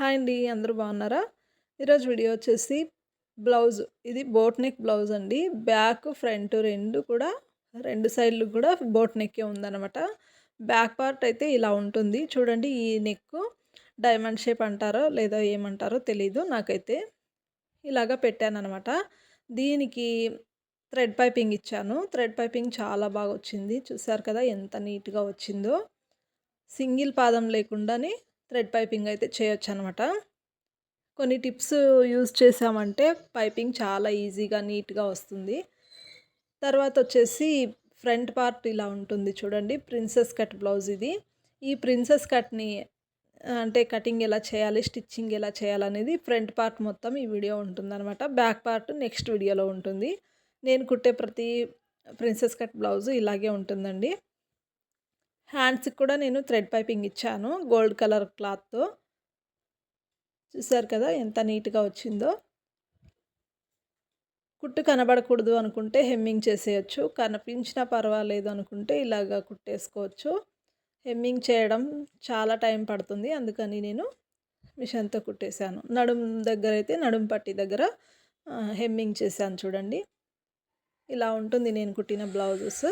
Hi అండి అందరూ బాగున్నారా? ఈరోజు వీడియో వచ్చేసి బ్లౌజ్. ఇది బోట్ నెక్ బ్లౌజ్ అండి. బ్యాక్ ఫ్రంట్ రెండు కూడా రెండు సైడ్లు కూడా బోట్ నెక్కే ఉందన్నమాట. బ్యాక్ పార్ట్ అయితే ఇలా ఉంటుంది. చూడండి ఈ నెక్ డైమండ్ షేప్ అంటారో లేదా ఏమంటారో తెలీదు నాకైతే. ఇలాగా పెట్టానమాట దీనికి థ్రెడ్ పైపింగ్ ఇచ్చాను. థ్రెడ్ పైపింగ్ చాలా బాగా వచ్చింది. చూసారు కదా ఎంత నీట్గా వచ్చిందో. సింగిల్ పాదం లేకుండానే థ్రెడ్ పైపింగ్ అయితే చేయొచ్చు అనమాట కొన్ని టిప్స్ యూజ్ చేసామంటే పైపింగ్ చాలా ఈజీగా నీట్గా వస్తుంది. తర్వాత వచ్చేసి ఫ్రంట్ పార్ట్ ఇలా ఉంటుంది చూడండి ప్రిన్సెస్ కట్ బ్లౌజ్ ఇది. ఈ ప్రిన్సెస్ కట్ని అంటే కటింగ్ ఎలా చేయాలి స్టిచ్చింగ్ ఎలా చేయాలనేది ఫ్రంట్ పార్ట్ మొత్తం ఈ వీడియో ఉంటుందన్నమాట బ్యాక్ పార్ట్ నెక్స్ట్ వీడియోలో ఉంటుంది. నేను కుట్టే ప్రతి ప్రిన్సెస్ కట్ బ్లౌజ్ ఇలాగే ఉంటుందండి. హ్యాండ్స్కి కూడా నేను థ్రెడ్ పైపింగ్ ఇచ్చాను. గోల్డ్ కలర్ క్లాత్తో. చూసారు కదా ఎంత నీట్గా వచ్చిందో. కుట్టు కనబడకూడదు అనుకుంటే హెమ్మింగ్ చేసేయచ్చు. కనిపించినా పర్వాలేదు అనుకుంటే ఇలాగా కుట్టేసుకోవచ్చు. హెమ్మింగ్ చేయడం చాలా టైం పడుతుంది. అందుకని నేను మిషన్తో కుట్టేశాను. నడుం దగ్గర అయితే నడుం పట్టి దగ్గర హెమ్మింగ్ చేశాను చూడండి. ఇలా ఉంటుంది నేను కుట్టిన బ్లౌజెస్.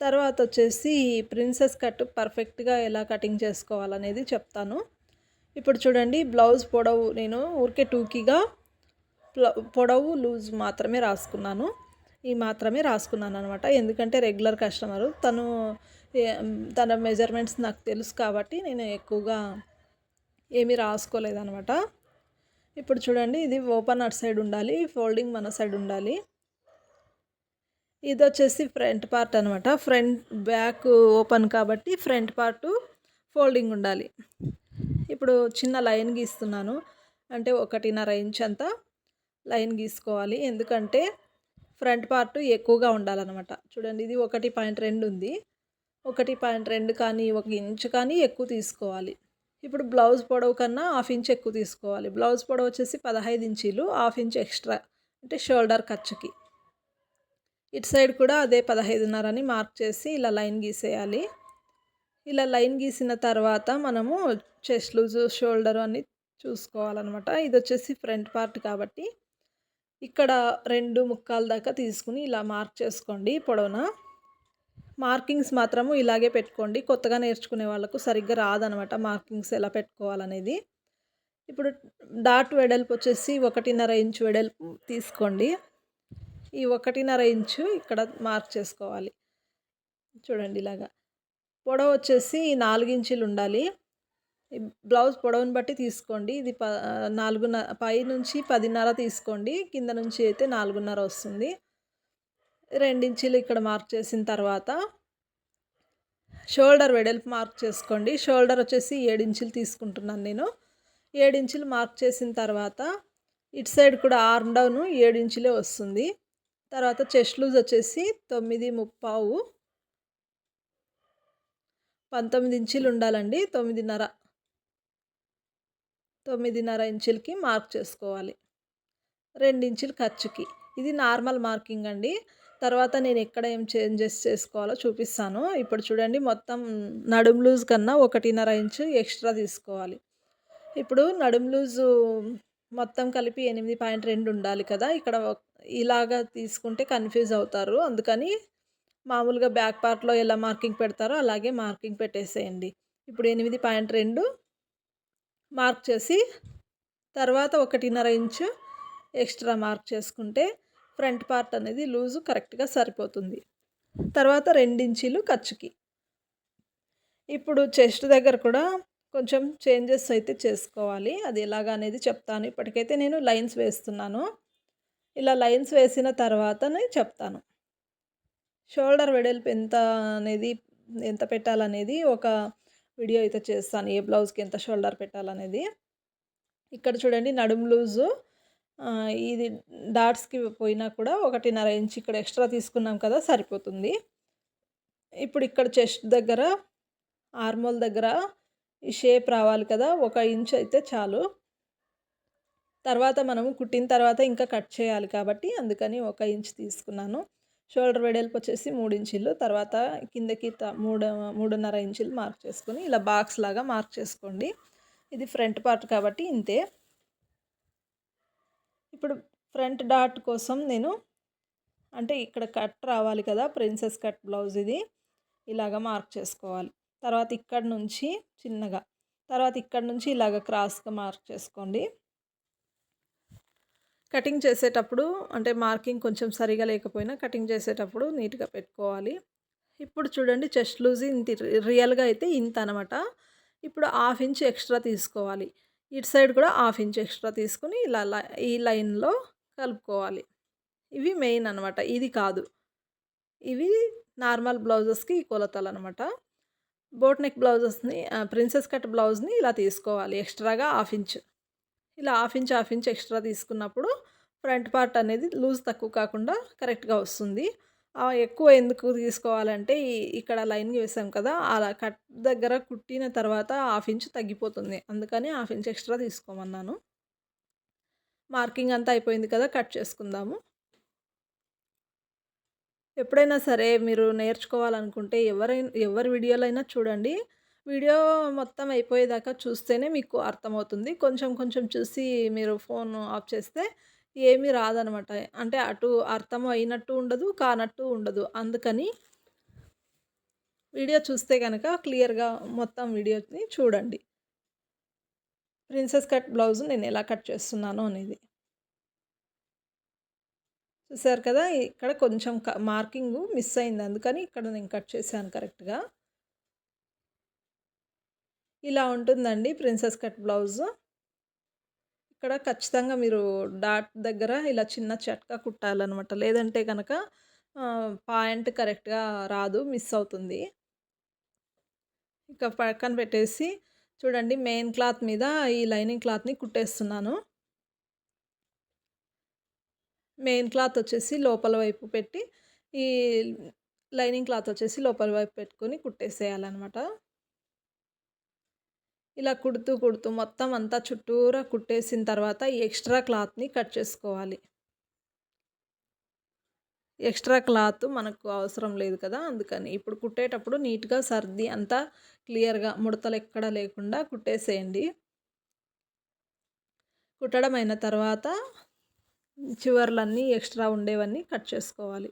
తర్వాత వచ్చేసి ప్రిన్సెస్ కట్ పర్ఫెక్ట్గా ఎలా కటింగ్ చేసుకోవాలనేది చెప్తాను. ఇప్పుడు చూడండి బ్లౌజ్ పొడవు నేను ఊరికే టూకీగా పొడవు లూజ్ మాత్రమే రాసుకున్నాను. ఈ మాత్రమే రాసుకున్నాను అనమాట ఎందుకంటే రెగ్యులర్ కస్టమరు తను తన మెజర్మెంట్స్ నాకు తెలుసు కాబట్టి నేను ఎక్కువగా ఏమీ రాసుకోలేదనమాట ఇప్పుడు చూడండి ఇది ఓపెన్ అట్ సైడ్ ఉండాలి ఫోల్డింగ్ మన సైడ్ ఉండాలి. ఇది వచ్చేసి ఫ్రంట్ పార్ట్ అనమాట ఫ్రంట్ బ్యాక్ ఓపెన్ కాబట్టి ఫ్రంట్ పార్ట్ ఫోల్డింగ్ ఉండాలి. ఇప్పుడు చిన్న లైన్ గీస్తున్నాను. అంటే ఒకటిన్నర ఇంచ్ అంతా లైన్ గీసుకోవాలి. ఎందుకంటే ఫ్రంట్ పార్ట్ ఎక్కువగా ఉండాలన్నమాట. చూడండి ఇది ఒకటి పాయింట్ రెండు ఉంది. ఒకటి పాయింట్ రెండు కానీ ఒక ఇంచ్ కానీ ఎక్కువ తీసుకోవాలి. ఇప్పుడు బ్లౌజ్ పొడవు కన్నా హాఫ్ ఇంచ్ ఎక్కువ తీసుకోవాలి. బ్లౌజ్ పొడవు వచ్చేసి పదహైదు ఇంచీలు హాఫ్ ఇంచ్ ఎక్స్ట్రా అంటే షోల్డర్ ఖర్చుకి. ఇటు సైడ్ కూడా అదే పదహైదున్నర అని మార్క్ చేసి ఇలా లైన్ గీసేయాలి. ఇలా లైన్ గీసిన తర్వాత మనము చెస్ట్ లూజు షోల్డర్ అన్ని చూసుకోవాలన్నమాట. ఇది వచ్చేసి ఫ్రంట్ పార్ట్ కాబట్టి ఇక్కడ రెండు ముక్కాల దాకా తీసుకుని ఇలా మార్క్ చేసుకోండి పొడవున. మార్కింగ్స్ మాత్రము ఇలాగే పెట్టుకోండి. కొత్తగా నేర్చుకునే వాళ్ళకు సరిగ్గా రాదనమాట మార్కింగ్స్ ఎలా పెట్టుకోవాలనేది. ఇప్పుడు డాట్ వెడల్పు వచ్చేసి ఒకటిన్నర ఇంచు వెడల్పు తీసుకోండి. ఈ ఒకటిన్నర ఇంచు ఇక్కడ మార్క్ చేసుకోవాలి. చూడండి ఇలాగా. పొడవు వచ్చేసి నాలుగు ఇంచులు ఉండాలి. బ్లౌజ్ పొడవుని బట్టి తీసుకోండి. ఇది ప నాలుగున్నర పై నుంచి పదిన్నర తీసుకోండి. కింద నుంచి అయితే నాలుగున్నర వస్తుంది. రెండించులు ఇక్కడ మార్క్ చేసిన తర్వాత షోల్డర్ వెడల్పు మార్క్ చేసుకోండి. షోల్డర్ వచ్చేసి ఏడించులు తీసుకుంటున్నాను నేను. ఏడించులు మార్క్ చేసిన తర్వాత ఇటు సైడ్ కూడా ఆర్మ్ డౌన్ ఏడించులే వస్తుంది. తర్వాత చెస్ట్ లూజ్ వచ్చేసి తొమ్మిది ముప్పావు. పంతొమ్మిది ఇంచులు ఉండాలండి తొమ్మిదిన్నర. తొమ్మిదిన్నర ఇంచులకి మార్క్ చేసుకోవాలి. రెండు ఇంచులు ఖర్చుకి. ఇది నార్మల్ మార్కింగ్ అండి. తర్వాత నేను ఎక్కడ ఏం చేంజెస్ చేసుకోవాలో చూపిస్తాను. ఇప్పుడు చూడండి మొత్తం నడుం లూజ్ కన్నా ఒకటిన్నర ఇంచు ఎక్స్ట్రా తీసుకోవాలి. ఇప్పుడు నడుం లూజు మొత్తం కలిపి ఎనిమిది పాయింట్ రెండు ఉండాలి కదా. ఇక్కడ ఇలాగా తీసుకుంటే కన్ఫ్యూజ్ అవుతారు. అందుకని మామూలుగా బ్యాక్ పార్ట్లో ఎలా మార్కింగ్ పెడతారో అలాగే మార్కింగ్ పెట్టేసేయండి. ఇప్పుడు ఎనిమిది పాయింట్ రెండు మార్క్ చేసి తర్వాత ఒకటిన్నర ఇంచు ఎక్స్ట్రా మార్క్ చేసుకుంటే ఫ్రంట్ పార్ట్ అనేది లూజు కరెక్ట్గా సరిపోతుంది. తర్వాత రెండించీలు ఖర్చుకి. ఇప్పుడు చెస్ట్ దగ్గర కూడా కొంచెం చేంజెస్ అయితే చేసుకోవాలి. అది ఎలాగ అనేది చెప్తాను. ఇప్పటికైతే నేను లైన్స్ వేస్తున్నాను. ఇలా లైన్స్ వేసిన తర్వాతనే చెప్తాను. షోల్డర్ వెడల్పు ఎంత అనేది ఎంత పెట్టాలనేది ఒక వీడియో అయితే చేస్తాను. ఏ బ్లౌజ్కి ఎంత షోల్డర్ పెట్టాలనేది. ఇక్కడ చూడండి నడుం లూజు. ఇది డాట్స్కి పోయినా కూడా ఒకటిన్నర ఇంచ్ ఇక్కడ ఎక్స్ట్రా తీసుకున్నాం కదా సరిపోతుంది. ఇప్పుడు ఇక్కడ చెస్ట్ దగ్గర ఆర్మోల్ దగ్గర ఈ షేప్ రావాలి కదా ఒక ఇంచ్ అయితే చాలు. తర్వాత మనము కుట్టిన తర్వాత ఇంకా కట్ చేయాలి కాబట్టి అందుకని ఒక ఇంచ్ తీసుకున్నాను. షోల్డర్ వెడల్పు వచ్చేసి మూడు ఇంచులు తర్వాత కిందకి మూడు మూడున్నర ఇంచులు మార్క్ చేసుకొని ఇలా బాక్స్ లాగా మార్క్ చేసుకోండి. ఇది ఫ్రంట్ పార్ట్ కాబట్టి ఇంతే. ఇప్పుడు ఫ్రంట్ డాట్ కోసం నేను అంటే ఇక్కడ కట్ రావాలి కదా ప్రిన్సెస్ కట్ బ్లౌజ్ ఇది ఇలాగ మార్క్ చేసుకోవాలి. తర్వాత ఇక్కడ నుంచి చిన్నగా తర్వాత ఇక్కడ నుంచి ఇలాగ క్రాస్గా మార్క్ చేసుకోండి. కటింగ్ చేసేటప్పుడు అంటే మార్కింగ్ కొంచెం సరిగా లేకపోయినా కటింగ్ చేసేటప్పుడు నీట్గా పెట్టుకోవాలి. ఇప్పుడు చూడండి చెస్ట్ లూజ్ ఇంత రియల్గా అయితే ఇంత అనమాట. ఇప్పుడు హాఫ్ ఇంచ్ ఎక్స్ట్రా తీసుకోవాలి. ఇటు సైడ్ కూడా హాఫ్ ఇంచ్ ఎక్స్ట్రా తీసుకుని ఇలా ఈ లైన్లో కలుపుకోవాలి. ఇవి మెయిన్ అనమాట. ఇది కాదు. ఇవి నార్మల్ బ్లౌజెస్కి కొలతలు అనమాట బోట్ నెక్ బ్లౌజెస్ని ప్రిన్సెస్ కట్ బ్లౌజ్ని ఇలా తీసుకోవాలి ఎక్స్ట్రాగా హాఫ్ ఇంచ్. ఇలా half inch half inch extra తీసుకున్నప్పుడు ఫ్రంట్ పార్ట్ అనేది లూజ్ తక్కువ కాకుండా కరెక్ట్గా వస్తుంది. ఎక్కువ ఎందుకు తీసుకోవాలంటే ఇక్కడ లైన్ వేసాం కదా అలా కట్ దగ్గర కుట్టిన తర్వాత హాఫ్ ఇంచ్ తగ్గిపోతుంది. అందుకని హాఫ్ ఇంచ్ ఎక్స్ట్రా తీసుకోమన్నాను. మార్కింగ్ అంతా అయిపోయింది కదా కట్ చేసుకుందాము. ఎప్పుడైనా సరే మీరు నేర్చుకోవాలనుకుంటే ఎవరైనా ఎవరి వీడియోలైనా అయినా చూడండి. వీడియో మొత్తం అయిపోయేదాకా చూస్తేనే మీకు అర్థమవుతుంది. కొంచెం కొంచెం చూసి మీరు ఫోన్ ఆఫ్ చేస్తే ఏమీ రాదనమాట. అంటే అటు అర్థం అయినట్టు ఉండదు కానట్టు ఉండదు. అందుకని వీడియో చూస్తే కనుక క్లియర్గా మొత్తం వీడియోని చూడండి. ప్రిన్సెస్ కట్ బ్లౌజ్ నేను ఎలా కట్ చేస్తున్నాను అనేది. చూసారు కదా ఇక్కడ కొంచెం మార్కింగ్ మిస్ అయింది. అందుకని ఇక్కడ నేను కట్ చేశాను కరెక్ట్గా. ఇలా ఉంటుందండి ప్రిన్సెస్ కట్ బ్లౌజ్. ఇక్కడ ఖచ్చితంగా మీరు డాట్ దగ్గర ఇలా చిన్న చట్కా కుట్టాలన్నమాట. లేదంటే కనుక పాయింట్ కరెక్ట్గా రాదు మిస్ అవుతుంది. ఇక పక్కన పెట్టేసి చూడండి మెయిన్ క్లాత్ మీద ఈ లైనింగ్ క్లాత్ని కుట్టేస్తున్నాను. మెయిన్ క్లాత్ వచ్చేసి లోపల వైపు పెట్టి ఈ లైనింగ్ క్లాత్ వచ్చేసి లోపల వైపు పెట్టుకొని కుట్టేసేయాలన్నమాట. ఇలా కుడుతూ కుడుతూ మొత్తం అంతా చుట్టూరా కుట్టేసిన తర్వాత ఈ ఎక్స్ట్రా క్లాత్ని కట్ చేసుకోవాలి. ఎక్స్ట్రా క్లాత్ మనకు అవసరం లేదు కదా అందుకని ఇప్పుడు కుట్టేటప్పుడు నీట్గా సర్ది అంతా క్లియర్గా ముడతలు ఎక్కడ లేకుండా కుట్టేసేయండి. కుట్టడం అయిన తర్వాత చివర్లన్నీ ఎక్స్ట్రా ఉండేవన్నీ కట్ చేసుకోవాలి.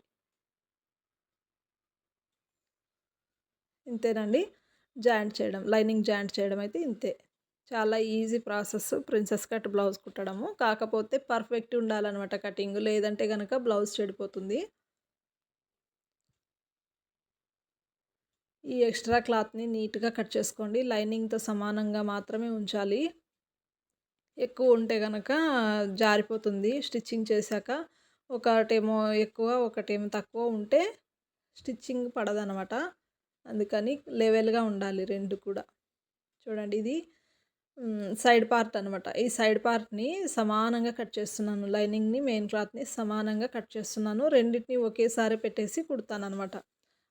ఇంతేనండి. జాయింట్ చేయడం లైనింగ్ జాయింట్ చేయడం అయితే ఇంతే. చాలా easy process. Princess cut blouse కుట్టడము. కాకపోతే పర్ఫెక్ట్ ఉండాలన్నమాట కటింగ్. లేదంటే కనుక బ్లౌజ్ చెడిపోతుంది. ఈ ఎక్స్ట్రా క్లాత్ని నీట్గా కట్ చేసుకోండి. లైనింగ్తో సమానంగా మాత్రమే ఉంచాలి. ఎక్కువ ఉంటే కనుక జారిపోతుంది స్టిచ్చింగ్ చేశాక. ఒకటేమో ఎక్కువ ఒకటేమో తక్కువ ఉంటే స్టిచ్చింగ్ పడదనమాట. అందుకని లెవెల్గా ఉండాలి రెండు కూడా. చూడండి ఇది సైడ్ పార్ట్ అనమాట. ఈ సైడ్ పార్ట్ని సమానంగా కట్ చేస్తున్నాను. లైనింగ్ని మెయిన్ క్లాత్ని సమానంగా కట్ చేస్తున్నాను. రెండింటిని ఒకేసారి పెట్టేసి కుడతాను అనమాట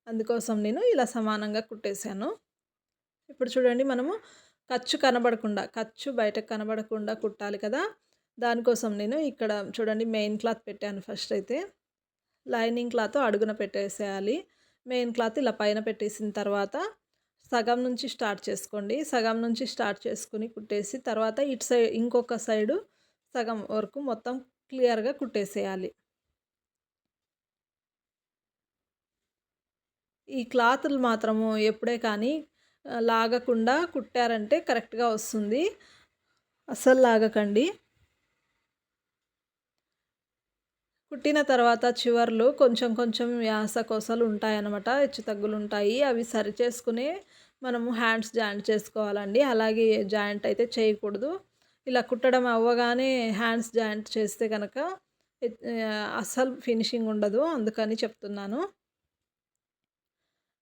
అందుకోసం నేను ఇలా సమానంగా కుట్టేశాను. ఇప్పుడు చూడండి మనము ఖర్చు కనబడకుండా ఖర్చు బయటకు కనబడకుండా కుట్టాలి కదా! దానికోసం నేను ఇక్కడ చూడండి మెయిన్ క్లాత్ పెట్టాను ఫస్ట్ అయితే. లైనింగ్ క్లాత్ అడుగున పెట్టేసేయాలి. మెయిన్ క్లాత్ ఇలా పైన పెట్టేసిన తర్వాత సగం నుంచి స్టార్ట్ చేసుకోండి. సగం నుంచి స్టార్ట్ చేసుకుని కుట్టేసి తర్వాత ఇటు సైడ్ ఇంకొక సైడు సగం వరకు మొత్తం క్లియర్గా కుట్టేసేయాలి. ఈ క్లాతులు మాత్రము ఎప్పుడే కానీ లాగకుండా కుట్టారంటే కరెక్ట్గా వస్తుంది. అస్సలు లాగకండి. కుట్టిన తర్వాత చివర్లు కొంచెం కొంచెం వ్యాస కోసలు ఉంటాయన్నమాట. హెచ్చు తగ్గులు ఉంటాయి. అవి సరి చేసుకుని మనము హ్యాండ్స్ జాయింట్ చేసుకోవాలండి. అలాగే జాయింట్ అయితే చేయకూడదు. ఇలా కుట్టడం అవ్వగానే హ్యాండ్స్ జాయింట్ చేస్తే కనుక అస్సలు ఫినిషింగ్ ఉండదు. అందుకని చెప్తున్నాను.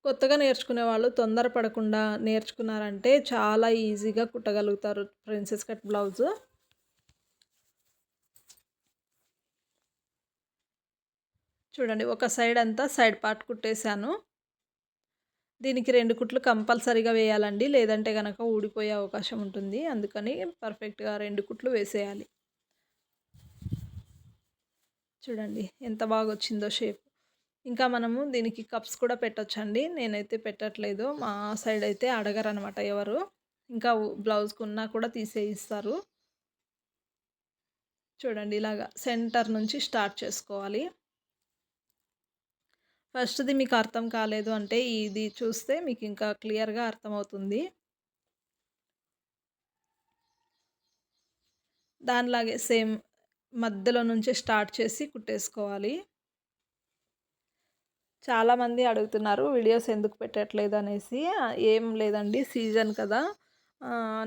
కొత్తగా నేర్చుకునే వాళ్ళు తొందరపడకుండా నేర్చుకున్నారంటే చాలా ఈజీగా కుట్టగలుగుతారు ప్రిన్సెస్ కట్ బ్లౌజ్. చూడండి ఒక సైడ్ అంతా సైడ్ పార్ట్ కుట్టేశాను. దీనికి రెండు కుట్లు కంపల్సరీగా వేయాలండి లేదంటే కనుక ఊడిపోయే అవకాశం ఉంటుంది. అందుకని పర్ఫెక్ట్గా రెండు కుట్లు వేసేయాలి. చూడండి ఎంత బాగా వచ్చిందో షేప్. ఇంకా మనము దీనికి కప్స్ కూడా పెట్టొచ్చండి. నేనైతే పెట్టట్లేదు. మా సైడ్ అయితే అడగరు అనమాట ఎవరు. ఇంకా బ్లౌజ్కి ఉన్నా కూడా తీసేయిస్తారు. చూడండి ఇలాగా సెంటర్ నుంచి స్టార్ట్ చేసుకోవాలి. ఫస్ట్ది మీకు అర్థం కాలేదు అంటే ఇది చూస్తే మీకు ఇంకా క్లియర్గా అర్థమవుతుంది. దానిలాగే సేమ్ మధ్యలో నుంచి స్టార్ట్ చేసి కుట్టేసుకోవాలి. చాలామంది అడుగుతున్నారు వీడియోస్ ఎందుకు పెట్టట్లేదు అనేసి. ఏం లేదండి సీజన్ కదా.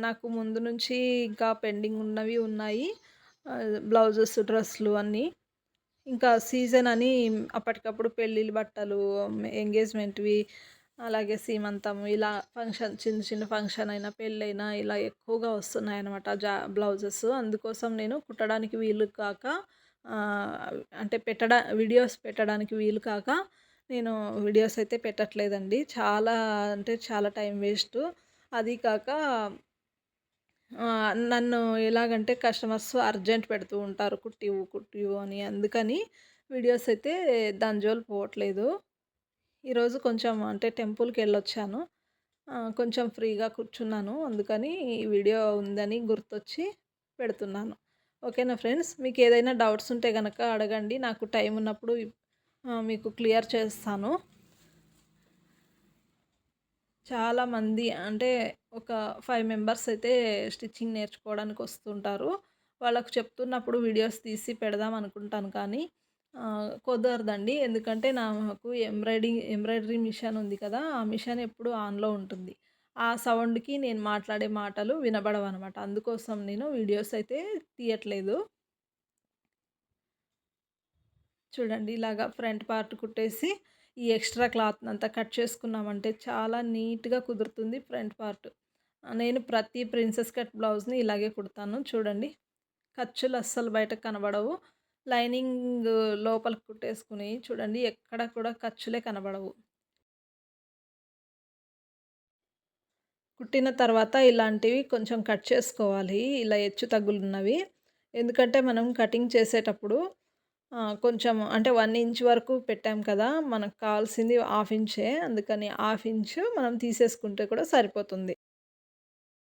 నాకు ముందు నుంచి ఇంకా పెండింగ్ ఉన్నవి ఉన్నాయి. బ్లౌజెస్ డ్రెస్సులు అన్నీ. ఇంకా సీజన్ అని అప్పటికప్పుడు పెళ్ళిళ్ళ బట్టలు ఎంగేజ్మెంట్వి అలాగే సీమంతం ఇలా ఫంక్షన్ చిన్న చిన్న ఫంక్షన్ అయినా పెళ్ళైనా ఇలా ఎక్కువగా వస్తున్నాయన్నమాట జా బ్లౌజెస్. అందుకోసం నేను కుట్టడానికి వీలు కాక అంటే పెట్టడా వీడియోస్ పెట్టడానికి వీలు కాక నేను వీడియోస్ అయితే పెట్టట్లేదండి. చాలా అంటే చాలా టైం వేస్ట్. అది కాక నన్ను ఎలాగంటే కస్టమర్స్ అర్జెంట్ పెడుతూ ఉంటారు కుట్టివు కుట్టివు అని. అందుకని వీడియోస్ అయితే దాని జోలు పోవట్లేదు. ఈరోజు కొంచెం అంటే టెంపుల్కి వెళ్ళొచ్చాను. కొంచెం ఫ్రీగా కూర్చున్నాను. అందుకని ఈ వీడియో ఉందని గుర్తొచ్చి పెడుతున్నాను. ఓకేనా ఫ్రెండ్స్? మీకు ఏదైనా డౌట్స్ ఉంటే కనుక అడగండి. నాకు టైం ఉన్నప్పుడు మీకు క్లియర్ చేస్తాను. చాలామంది అంటే ఒక ఫైవ్ మెంబర్స్ అయితే స్టిచ్చింగ్ నేర్చుకోవడానికి వస్తుంటారు. వాళ్ళకు చెప్తున్నప్పుడు వీడియోస్ తీసి పెడదాం అనుకుంటాను కానీ కుదరదండి. ఎందుకంటే నాకు ఎంబ్రాయిడింగ్ ఎంబ్రాయిడరీ మిషన్ ఉంది కదా ఆ మిషన్ ఎప్పుడు ఆన్లో ఉంటుంది. ఆ సౌండ్కి నేను మాట్లాడే మాటలు వినబడవు అనమాట అందుకోసం నేను వీడియోస్ అయితే తీయట్లేదు. చూడండి ఇలాగా ఫ్రంట్ పార్ట్ కుట్టేసి ఈ ఎక్స్ట్రా క్లాత్ అంతా కట్ చేసుకున్నామంటే చాలా నీట్గా కుదురుతుంది ఫ్రంట్ పార్ట్. నేను ప్రతి ప్రిన్సెస్ కట్ బ్లౌజ్ని ఇలాగే కుడతాను. చూడండి ఖర్చులు అస్సలు బయటకు కనబడవు. లైనింగ్ లోపల కుట్టేసుకుని చూడండి ఎక్కడ కూడా ఖర్చులే కనబడవు. కుట్టిన తర్వాత ఇలాంటివి కొంచెం కట్ చేసుకోవాలి. ఇలా హెచ్చు తగ్గులున్నవి. ఎందుకంటే మనం కటింగ్ చేసేటప్పుడు కొంచెం అంటే వన్ ఇంచ్ వరకు పెట్టాం కదా మనకు కావాల్సింది హాఫ్ ఇంచే అందుకని హాఫ్ ఇంచ్ మనం తీసేసుకుంటే కూడా సరిపోతుంది.